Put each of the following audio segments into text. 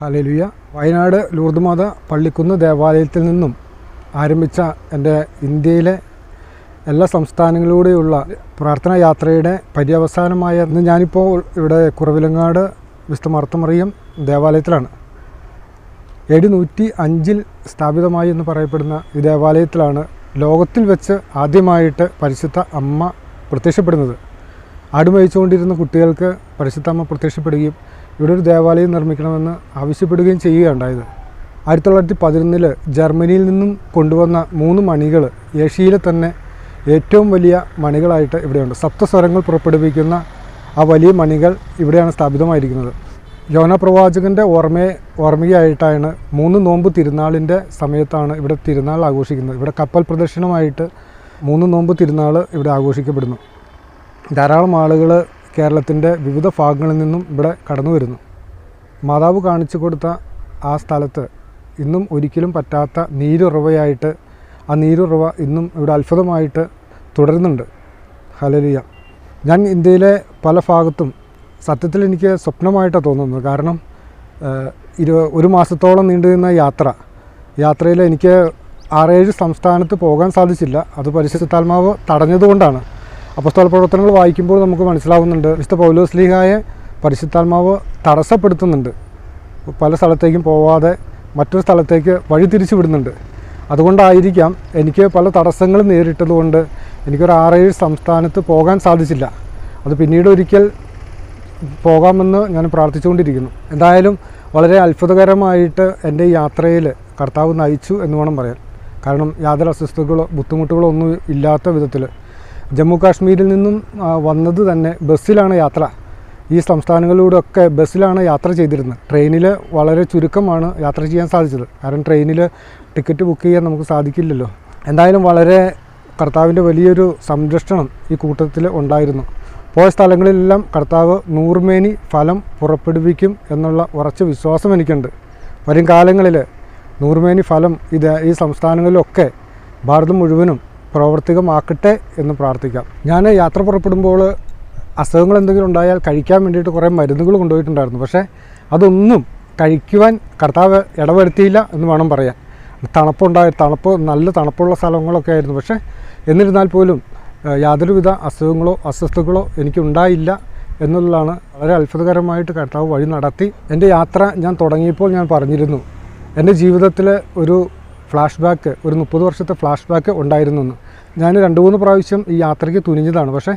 Hallelujah. Wayanad ലൂർദ്മാത Pallikkunnu ദേവാലയത്തിൽ നിന്നും ആരംഭിച്ച എന്റെ ഇന്ത്യയിലെ എല്ലാ സംസ്ഥാനങ്ങളിലൂടെയുള്ള പ്രാർത്ഥനാ യാത്രയുടെ പര്യവസാനമായ ഇന്ന് ഞാനിപ്പോൾ ഇവിടെ കുറവിലങ്ങാട് വിശുദ്ധ മർത്തമറിയം ദേവാലയത്തിലാണ്. എ നൂറ്റി അഞ്ചിൽ സ്ഥാപിതമായി എന്ന് പറയപ്പെടുന്ന ഈ ദേവാലയത്തിലാണ് ലോകത്തിൽ വെച്ച് ആദ്യമായിട്ട് പരിശുദ്ധ അമ്മ പ്രത്യക്ഷപ്പെടുന്നത്. ആടുമയിച്ചുകൊണ്ടിരുന്ന കുട്ടികൾക്ക് പരിശുദ്ധ അമ്മ പ്രത്യക്ഷപ്പെടുകയും ഇവിടെ ഒരു ദേവാലയം നിർമ്മിക്കണമെന്ന് ആവശ്യപ്പെടുകയും ചെയ്യുകയുണ്ടായത്. ആയിരത്തി തൊള്ളായിരത്തി പതിനൊന്നിൽ ജർമ്മനിയിൽ നിന്നും കൊണ്ടുവന്ന മൂന്ന് മണികൾ ഏഷ്യയിലെ തന്നെ ഏറ്റവും വലിയ മണികളായിട്ട് ഇവിടെയുണ്ട്. സപ്തസ്വരങ്ങൾ പുറപ്പെടുവിക്കുന്ന ആ വലിയ മണികൾ ഇവിടെയാണ് സ്ഥാപിതമായിരിക്കുന്നത്. യോന പ്രവാചകന്റെ ഓർമ്മയെ ഓർമ്മയായിട്ടാണ് മൂന്ന് നോമ്പ് തിരുനാളിന്റെ സമയത്താണ് ഇവിടെ തിരുനാൾ ആഘോഷിക്കുന്നത്. ഇവിടെ കപ്പൽ പ്രദർശനമായിട്ട് മൂന്ന് നോമ്പ് തിരുനാൾ ഇവിടെ ആഘോഷിക്കപ്പെടുന്നു. ധാരാളം ആളുകൾ കേരളത്തിന്റെ വിവിധ ഭാഗങ്ങളിൽ നിന്നും ഇവിടെ കടന്നു വരുന്നു. മാതാവ് കാണിച്ചു കൊടുത്ത ആ സ്ഥലത്ത് ഇന്നും ഒരിക്കലും പറ്റാത്ത നീരുറവയായിട്ട് ആ നീരുറവ ഇന്നും ഇവിടെ അത്ഭുതമായിട്ട് തുടരുന്നുണ്ട്. ഹലലിയ ഞാൻ ഇന്ത്യയിലെ പല ഭാഗത്തും സത്യത്തിൽ എനിക്ക് സ്വപ്നമായിട്ടാണ് തോന്നുന്നത്. കാരണം ഇരു ഒരു മാസത്തോളം നീണ്ടു നിന്ന യാത്ര യാത്രയിൽ എനിക്ക് ആറേഴ് സംസ്ഥാനത്ത് പോകാൻ സാധിച്ചില്ല. അത് പരിശുദ്ധാത്മാവ് തടഞ്ഞതുകൊണ്ടാണ്. അപ്പസ്തോല പ്രവർത്തനങ്ങൾ വായിക്കുമ്പോൾ നമുക്ക് മനസ്സിലാവുന്നുണ്ട്. വിശുദ്ധ പൗലോസ് ലീഹായെ പരിശുദ്ധാത്മാവ് തടസ്സപ്പെടുത്തുന്നുണ്ട്. പല സ്ഥലത്തേക്കും പോവാതെ മറ്റൊരു സ്ഥലത്തേക്ക് വഴി തിരിച്ചു വിടുന്നുണ്ട്. അതുകൊണ്ടായിരിക്കാം എനിക്ക് പല തടസ്സങ്ങളും നേരിട്ടതുകൊണ്ട് എനിക്കൊരു ആറേഴ് സംസ്ഥാനത്ത് പോകാൻ സാധിച്ചില്ല. അത് പിന്നീട് ഒരിക്കൽ പോകാമെന്ന് ഞാൻ പ്രാർത്ഥിച്ചുകൊണ്ടിരിക്കുന്നു. എന്തായാലും വളരെ അത്ഭുതകരമായിട്ട് എന്റെ ഈ യാത്രയിൽ കർത്താവ് നയിച്ചു എന്ന് വേണം പറയാൻ. കാരണം യാതൊരു അസ്വസ്ഥതകളോ ബുദ്ധിമുട്ടുകളോ ഒന്നും ഇല്ലാത്ത വിധത്തിൽ ജമ്മു കാശ്മീരിൽ നിന്നും വന്നത് തന്നെ ബസ്സിലാണ് യാത്ര. ഈ സംസ്ഥാനങ്ങളിലൂടെയൊക്കെ ബസ്സിലാണ് യാത്ര ചെയ്തിരുന്നത്. ട്രെയിനിൽ വളരെ ചുരുക്കമാണ് യാത്ര ചെയ്യാൻ സാധിച്ചത്. കാരണം ട്രെയിനിൽ ടിക്കറ്റ് ബുക്ക് ചെയ്യാൻ നമുക്ക് സാധിക്കില്ലല്ലോ. എന്തായാലും വളരെ കർത്താവിന്റെ വലിയൊരു സംരക്ഷണം ഈ കൂട്ടത്തിൽ ഉണ്ടായിരുന്നു. പോയ സ്ഥലങ്ങളിലെല്ലാം കർത്താവ് നൂറുമേനി ഫലം പുറപ്പെടുവിക്കും എന്നുള്ള ഉറച്ച വിശ്വാസം എനിക്കുണ്ട്. വരും കാലങ്ങളിൽ നൂറുമേനി ഫലം ഇത് ഈ സംസ്ഥാനങ്ങളിലൊക്കെ ഭാരതം മുഴുവനും പ്രവർത്തികമാക്കട്ടെ എന്ന് പ്രാർത്ഥിക്കാം. ഞാൻ യാത്ര പുറപ്പെടുമ്പോൾ അസുഖങ്ങൾ എന്തെങ്കിലും ഉണ്ടായാൽ കഴിക്കാൻ വേണ്ടിയിട്ട് കുറേ മരുന്നുകൾ കൊണ്ടുപോയിട്ടുണ്ടായിരുന്നു. പക്ഷേ അതൊന്നും കഴിക്കുവാൻ കർത്താവ് ഇടവരുത്തിയില്ല എന്ന് വേണം പറയാൻ. തണുപ്പുണ്ടായ തണുപ്പ് നല്ല തണുപ്പുള്ള സ്ഥലങ്ങളൊക്കെ ആയിരുന്നു. പക്ഷേ എന്നിരുന്നാൽ പോലും യാതൊരുവിധ അസുഖങ്ങളോ അസ്വസ്ഥകളോ എനിക്കുണ്ടായില്ല എന്നുള്ളതാണ് വളരെ അത്ഭുതകരമായിട്ട് കർത്താവ് വഴി നടത്തി. എന്റെ യാത്ര ഞാൻ തുടങ്ങിയപ്പോൾ ഞാൻ പറഞ്ഞിരുന്നു എന്റെ ജീവിതത്തിലെ ഒരു ഫ്ലാഷ് ബാക്ക് ഒരു മുപ്പത് വർഷത്തെ ഫ്ലാഷ് ബാക്ക് ഉണ്ടായിരുന്നു ഞാൻ രണ്ട് മൂന്ന് പ്രാവശ്യം ഈ യാത്രയ്ക്ക് തുനിഞ്ഞതാണ്. പക്ഷേ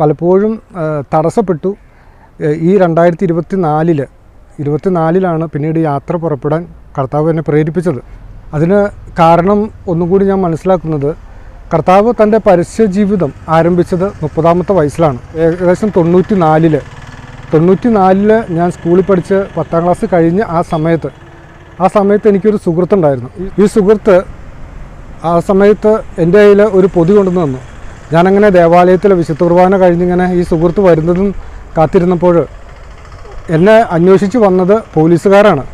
പലപ്പോഴും തടസ്സപ്പെട്ടു. ഈ രണ്ടായിരത്തി ഇരുപത്തി നാലിൽ ഇരുപത്തി നാലിലാണ് പിന്നീട് യാത്ര പുറപ്പെടാൻ കർത്താവ് എന്നെ പ്രേരിപ്പിച്ചത്. അതിന് കാരണം ഒന്നും കൂടി ഞാൻ മനസ്സിലാക്കുന്നത് കർത്താവ് തന്റെ പരസ്യ ജീവിതം ആരംഭിച്ചത് മുപ്പതാമത്തെ വയസ്സിലാണ്. ഏകദേശം തൊണ്ണൂറ്റി നാലിൽ തൊണ്ണൂറ്റി നാലിൽ ഞാൻ സ്കൂളിൽ പഠിച്ച് പത്താം ക്ലാസ് കഴിഞ്ഞ് ആ സമയത്ത് ആ സമയത്ത് എനിക്കൊരു സുഹൃത്തുണ്ടായിരുന്നു. ഈ- സുഹൃത്ത് ആ സമയത്ത് എന്റെ കയ്യിൽ ഒരു പൊതി കൊണ്ടുവന്ന് തന്നു. ഞാനങ്ങനെ ദേവാലയത്തിലെ വിശുദ്ധ കുർബാന കഴിഞ്ഞിങ്ങനെ ഈ സുഹൃത്ത് വരുന്നതും കാത്തിരുന്നപ്പോൾ എന്നെ അന്വേഷിച്ച് വന്നത് പോലീസുകാരാണ്.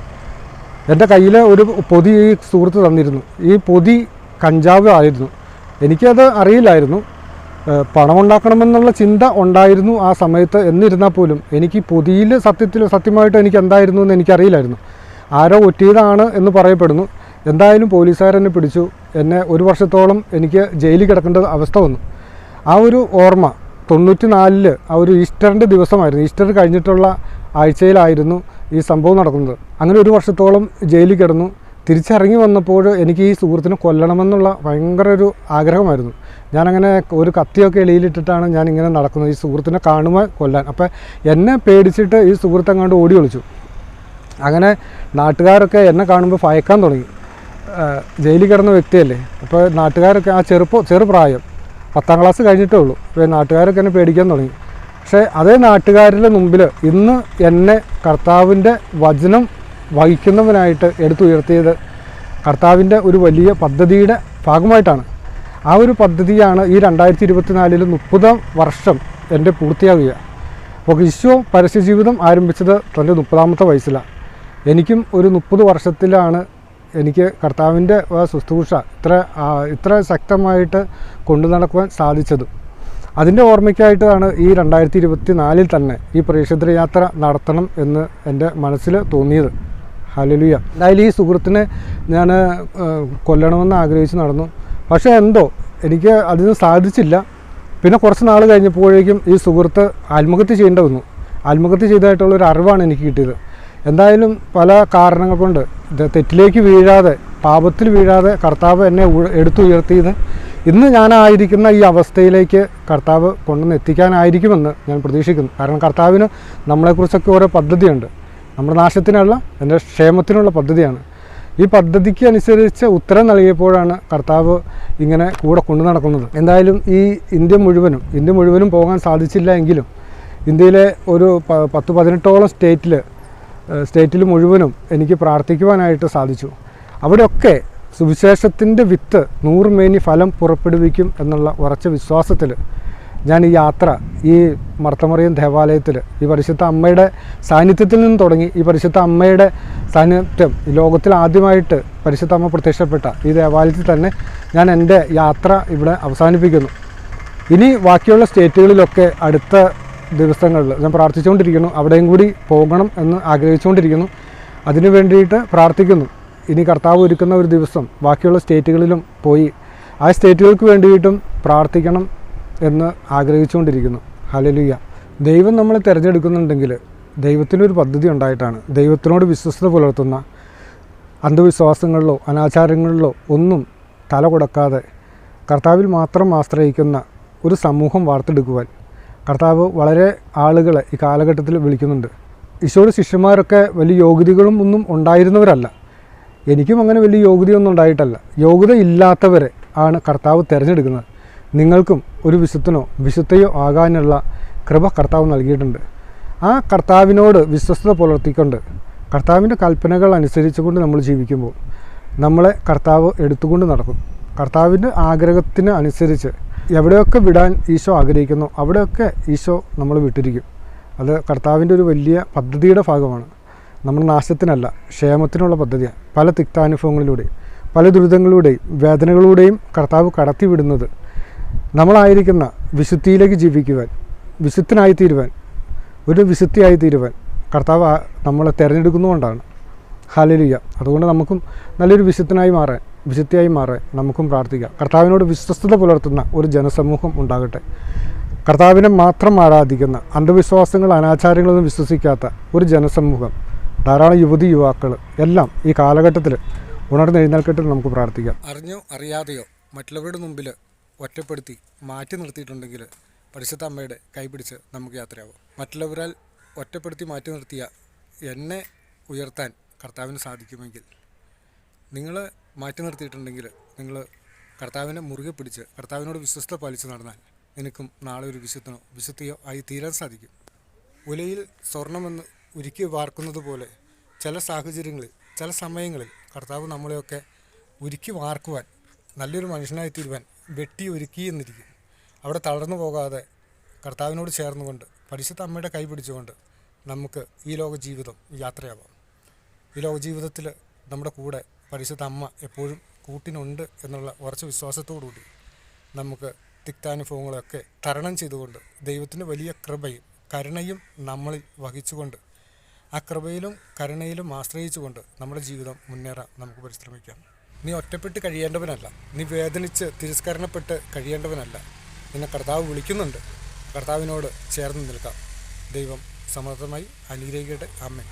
എന്റെ കയ്യിൽ ഒരു പൊതി ഈ സുഹൃത്ത് തന്നിരുന്നു. ഈ പൊതി കഞ്ചാവ് ആയിരുന്നു. എനിക്കത് അറിയില്ലായിരുന്നു. പണം പണമുണ്ടാക്കണമെന്നുള്ള ചിന്ത ഉണ്ടായിരുന്നു ആ സമയത്ത്. എന്നിരുന്നാൽ പോലും എനിക്ക് പൊതിയിൽ സത്യത്തിൽ സത്യമായിട്ട് എനിക്ക് എന്തായിരുന്നു എന്ന് എനിക്കറിയില്ലായിരുന്നു. ആരോ ഒറ്റിയതാണ് എന്ന് പറയപ്പെടുന്നു. എന്തായാലും പോലീസുകാരെന്നെ പിടിച്ചു. എന്നെ ഒരു വർഷത്തോളം എനിക്ക് ജയിലിൽ കിടക്കേണ്ട അവസ്ഥ വന്നു. ആ ഒരു ഓർമ്മ തൊണ്ണൂറ്റി നാലിൽ ആ ഒരു ഈസ്റ്ററിന്റെ ദിവസമായിരുന്നു. ഈസ്റ്റർ കഴിഞ്ഞിട്ടുള്ള ആഴ്ചയിലായിരുന്നു ഈ സംഭവം നടക്കുന്നത്. അങ്ങനെ ഒരു വർഷത്തോളം ജയിലിൽ കിടന്നു. തിരിച്ചിറങ്ങി വന്നപ്പോൾ എനിക്ക് ഈ സുഹൃത്തിനെ കൊല്ലണമെന്നുള്ള ഭയങ്കര ഒരു ആഗ്രഹമായിരുന്നു. ഞാനങ്ങനെ ഒരു കത്തിയൊക്കെ എളിയിലിട്ടിട്ടാണ് ഞാൻ ഇങ്ങനെ നടക്കുന്നത്. ഈ സുഹൃത്തിനെ കാണുമ്പോൾ കൊല്ലാൻ. അപ്പോൾ എന്നെ പേടിച്ചിട്ട് ഈ സുഹൃത്ത് അങ്ങോട്ട് ഓടി ഒളിച്ചു. അങ്ങനെ നാട്ടുകാരൊക്കെ എന്നെ കാണുമ്പോൾ ഭയക്കാൻ തുടങ്ങി. ജയിലിൽ കിടന്ന വ്യക്തിയല്ലേ. അപ്പോൾ നാട്ടുകാരൊക്കെ ആ ചെറുപ്പം ചെറുപ്രായം പത്താം ക്ലാസ് കഴിഞ്ഞിട്ടേ ഉള്ളൂ. അപ്പോൾ നാട്ടുകാരൊക്കെ എന്നെ പേടിക്കാൻ തുടങ്ങി. പക്ഷേ അതേ നാട്ടുകാരുടെ മുമ്പിൽ ഇന്ന് എന്നെ കർത്താവിന്റെ വചനം വഹിക്കുന്നവനായിട്ട് എടുത്തുയർത്തിയത് കർത്താവിന്റെ ഒരു വലിയ പദ്ധതിയുടെ ഭാഗമായിട്ടാണ്. ആ ഒരു പദ്ധതിയാണ് ഈ രണ്ടായിരത്തി ഇരുപത്തിനാലിൽ മുപ്പതാം വർഷം എന്റെ പൂർത്തിയാകുക അപ്പോൾ ഈശോ പരസ്യജീവിതം ആരംഭിച്ചത് തന്റെ മുപ്പതാമത്തെ വയസ്സിലാണ് എനിക്കും ഒരു മുപ്പത് വർഷത്തിലാണ് എനിക്ക് കർത്താവിന്റെ ശുശ്രൂഷ ഇത്ര ഇത്ര ശക്തമായിട്ട് കൊണ്ടു നടക്കുവാൻ സാധിച്ചത്. അതിന്റെ ഓർമ്മയ്ക്കായിട്ടാണ് ഈ രണ്ടായിരത്തി ഇരുപത്തി നാലിൽ തന്നെ ഈ പ്രേക്ഷിത യാത്ര നടത്തണം എന്ന് എന്റെ മനസ്സിൽ തോന്നിയത്. ഹലലുയ എന്തായാലും ഈ സുഹൃത്തിനെ ഞാൻ കൊല്ലണമെന്ന് ആഗ്രഹിച്ച് നടന്നു. പക്ഷേ എന്തോ എനിക്ക് അതിന് സാധിച്ചില്ല. പിന്നെ കുറച്ച് നാൾ കഴിഞ്ഞപ്പോഴേക്കും ഈ സുഹൃത്ത് ആത്മഹത്യ ചെയ്യേണ്ടി വന്നു. ആത്മഹത്യ ചെയ്തതായിട്ടുള്ളൊരു അറിവാണ് എനിക്ക് കിട്ടിയത്. എന്തായാലും പല കാരണങ്ങൾ കൊണ്ട് തെറ്റിലേക്ക് വീഴാതെ പാപത്തിൽ വീഴാതെ കർത്താവ് എന്നെ എടുത്തുയർത്തിയത് ഇന്ന് ഞാനായിരിക്കുന്ന ഈ അവസ്ഥയിലേക്ക് കർത്താവ് കൊണ്ടുവന്ന് എത്തിക്കാനായിരിക്കുമെന്ന് ഞാൻ പ്രതീക്ഷിക്കുന്നു. കാരണം കർത്താവിന് നമ്മളെക്കുറിച്ചൊക്കെ ഓരോ പദ്ധതിയുണ്ട്. നമ്മുടെ നാശത്തിനുള്ള എന്റെ ക്ഷേമത്തിനുള്ള പദ്ധതിയാണ്. ഈ പദ്ധതിക്ക് അനുസരിച്ച് ഉത്തരം നൽകിയപ്പോഴാണ് കർത്താവ് ഇങ്ങനെ കൂടെ കൊണ്ടു നടക്കുന്നത്. എന്തായാലും ഈ ഇന്ത്യ മുഴുവനും ഇന്ത്യ മുഴുവനും പോകാൻ സാധിച്ചില്ല എങ്കിലും ഇന്ത്യയിലെ ഒരു പത്ത് പതിനെട്ടോളം സ്റ്റേറ്റിൽ സ്റ്റേറ്റിൽ മുഴുവനും എനിക്ക് പ്രാർത്ഥിക്കുവാനായിട്ട് സാധിച്ചു. അവിടെയൊക്കെ സുവിശേഷത്തിന്റെ വിത്ത് നൂറുമേനി ഫലം പുറപ്പെടുവിക്കും എന്നുള്ള ഉറച്ച വിശ്വാസത്തിൽ ഞാൻ ഈ യാത്ര ഈ മർത്തമറിയം ദേവാലയത്തിൽ ഈ പരിശുദ്ധ അമ്മയുടെ സാന്നിധ്യത്തിൽ നിന്ന് തുടങ്ങി ഈ പരിശുദ്ധ അമ്മയുടെ സാന്നിധ്യം ഈ ലോകത്തിൽ ആദ്യമായിട്ട് പരിശുദ്ധ അമ്മ പ്രത്യക്ഷപ്പെട്ട ഈ ദേവാലയത്തിൽ തന്നെ ഞാൻ എന്റെ യാത്ര ഇവിടെ അവസാനിപ്പിക്കുന്നു. ഇനി ബാക്കിയുള്ള സ്റ്റേറ്റുകളിലൊക്കെ അടുത്ത ദിവസങ്ങളിൽ ഞാൻ പ്രാർത്ഥിച്ചുകൊണ്ടിരിക്കുന്നു. അവിടെയും കൂടി പോകണം എന്ന് ആഗ്രഹിച്ചുകൊണ്ടിരിക്കുന്നു. അതിനു വേണ്ടിയിട്ട് പ്രാർത്ഥിക്കുന്നു. ഇനി കർത്താവ് ഒരുക്കുന്ന ഒരു ദിവസം ബാക്കിയുള്ള സ്റ്റേറ്റുകളിലും പോയി ആ സ്റ്റേറ്റുകൾക്ക് വേണ്ടിയിട്ടും പ്രാർത്ഥിക്കണം എന്ന് ആഗ്രഹിച്ചുകൊണ്ടിരിക്കുന്നു. ഹലലുയ്യ ദൈവം നമ്മളെ തിരഞ്ഞെടുക്കുന്നുണ്ടെങ്കിൽ ദൈവത്തിനൊരു പദ്ധതി ഉണ്ടായിട്ടാണ്. ദൈവത്തിനോട് വിശ്വസ്ത പുലർത്തുന്ന അന്ധവിശ്വാസങ്ങളിലോ അനാചാരങ്ങളിലോ ഒന്നും തല കൊടുക്കാതെ കർത്താവിൽ മാത്രം ആശ്രയിക്കുന്ന ഒരു സമൂഹം വാർത്തെടുക്കുവാൻ കർത്താവ് വളരെ ആളുകളെ ഈ കാലഘട്ടത്തിൽ വിളിക്കുന്നുണ്ട്. ഈശോയുടെ ശിഷ്യന്മാരൊക്കെ വലിയ യോഗ്യതകളും ഒന്നും ഉണ്ടായിരുന്നവരല്ല. എനിക്കും അങ്ങനെ വലിയ യോഗ്യതയൊന്നും ഉണ്ടായിട്ടല്ല. യോഗ്യത ഇല്ലാത്തവരെ ആണ് കർത്താവ് തിരഞ്ഞെടുക്കുന്നത്. നിങ്ങൾക്കും ഒരു വിശുദ്ധനോ വിശുദ്ധയോ ആകാനുള്ള കൃപ കർത്താവ് നൽകിയിട്ടുണ്ട്. ആ കർത്താവിനോട് വിശ്വസ്തത പുലർത്തിക്കൊണ്ട് കർത്താവിന്റെ കൽപ്പനകൾ അനുസരിച്ചുകൊണ്ട് നമ്മൾ ജീവിക്കുമ്പോൾ നമ്മളെ കർത്താവ് എടുത്തുകൊണ്ട് നടക്കും. കർത്താവിന്റെ ആഗ്രഹത്തിന് അനുസരിച്ച് എവിടെയൊക്കെ വിടാൻ ഈശോ ആഗ്രഹിക്കുന്നു അവിടെയൊക്കെ ഈശോ നമ്മൾ വിട്ടിരിക്കും. അത് കർത്താവിന്റെ ഒരു വലിയ പദ്ധതിയുടെ ഭാഗമാണ്. നമ്മുടെ നാശത്തിനല്ല ക്ഷേമത്തിനുള്ള പദ്ധതിയാണ്. പല തിക്താനുഭവങ്ങളിലൂടെയും പല ദുരിതങ്ങളിലൂടെയും വേദനകളിലൂടെയും കർത്താവ് കടത്തിവിടുന്നത് നമ്മളായിരിക്കുന്ന വിശുദ്ധിയിലേക്ക് ജീവിക്കുവാൻ വിശുദ്ധനായി തീരുവാൻ ഒരു വിശുദ്ധിയായി തീരുവാൻ കർത്താവ് നമ്മളെ തിരഞ്ഞെടുക്കുന്നതുകൊണ്ടാണ്. ഹാലലിയ. അതുകൊണ്ട് നമുക്കും നല്ലൊരു വിശുദ്ധനായി മാറാൻ വിശുദ്ധിയായി മാറാൻ നമുക്കും പ്രാർത്ഥിക്കാം. കർത്താവിനോട് വിശ്വസ്തത പുലർത്തുന്ന ഒരു ജനസമൂഹം ഉണ്ടാകട്ടെ. കർത്താവിനെ മാത്രം ആരാധിക്കുന്ന അന്ധവിശ്വാസങ്ങൾ അനാചാരങ്ങളൊന്നും വിശ്വസിക്കാത്ത ഒരു ജനസമൂഹം ധാരാളം യുവതി യുവാക്കൾ എല്ലാം ഈ കാലഘട്ടത്തിൽ ഉണർന്നെഴുന്നേൽക്കട്ടെ നമുക്ക് പ്രാർത്ഥിക്കാം. അറിഞ്ഞോ അറിയാതെയോ മറ്റുള്ളവരുടെ മുമ്പിൽ ഒറ്റപ്പെടുത്തി മാറ്റി നിർത്തിയിട്ടുണ്ടെങ്കിൽ പരിശുദ്ധ അമ്മയുടെ കൈപിടിച്ച് നമുക്ക് യാത്രയാവും. മറ്റുള്ളവരാൽ ഒറ്റപ്പെടുത്തി മാറ്റി നിർത്തിയ എന്നെ ഉയർത്താൻ കർത്താവിന് സാധിക്കുമെങ്കിൽ നിങ്ങൾ മാറ്റി നിർത്തിയിട്ടുണ്ടെങ്കിൽ നിങ്ങൾ കർത്താവിനെ മുറുകെ പിടിച്ച് കർത്താവിനോട് വിശ്വസ്ത പാലിച്ച് നടന്നാൽ നിനക്കും നാളെ ഒരു വിശുദ്ധനോ വിശുദ്ധിയോ ആയി തീരാൻ സാധിക്കും. ഉലയിൽ സ്വർണമെന്ന് ഉരുക്കി വാർക്കുന്നത് പോലെ ചില സാഹചര്യങ്ങളിൽ ചില സമയങ്ങളിൽ കർത്താവ് നമ്മളെയൊക്കെ ഉരുക്കി വാർക്കുവാൻ നല്ലൊരു മനുഷ്യനായി തീരുവാൻ വെട്ടി ഒരുക്കി എന്നിരിക്കും. അവിടെ തളർന്നു പോകാതെ കർത്താവിനോട് ചേർന്നുകൊണ്ട് പരിശുദ്ധ അമ്മയുടെ കൈ പിടിച്ചുകൊണ്ട് നമുക്ക് ഈ ലോക ജീവിതം യാത്രയാവാം. ഈ ലോക ജീവിതത്തിൽ നമ്മുടെ കൂടെ പരിശുദ്ധ അമ്മ എപ്പോഴും കൂട്ടിനുണ്ട് എന്നുള്ള ഉറച്ച വിശ്വാസത്തോടുകൂടി നമുക്ക് തിക്താനുഭവങ്ങളൊക്കെ തരണം ചെയ്തുകൊണ്ട് ദൈവത്തിന്റെ വലിയ കൃപയും കരുണയും നമ്മളിൽ വഹിച്ചുകൊണ്ട് ആ കൃപയിലും കരുണയിലും ആശ്രയിച്ചുകൊണ്ട് നമ്മുടെ ജീവിതം മുന്നേറാൻ നമുക്ക് പരിശ്രമിക്കാം. നീ ഒറ്റപ്പെട്ട് കഴിയേണ്ടവനല്ല. നീ വേദനിച്ച് തിരസ്കരണപ്പെട്ട് കഴിയേണ്ടവനല്ല. നിന്നെ കർത്താവ് വിളിക്കുന്നുണ്ട്. കർത്താവിനോട് ചേർന്ന് നിൽക്കാം. ദൈവം സമർത്ഥമായി അനുഗ്രഹിക്കട്ടെ. അമ്മേ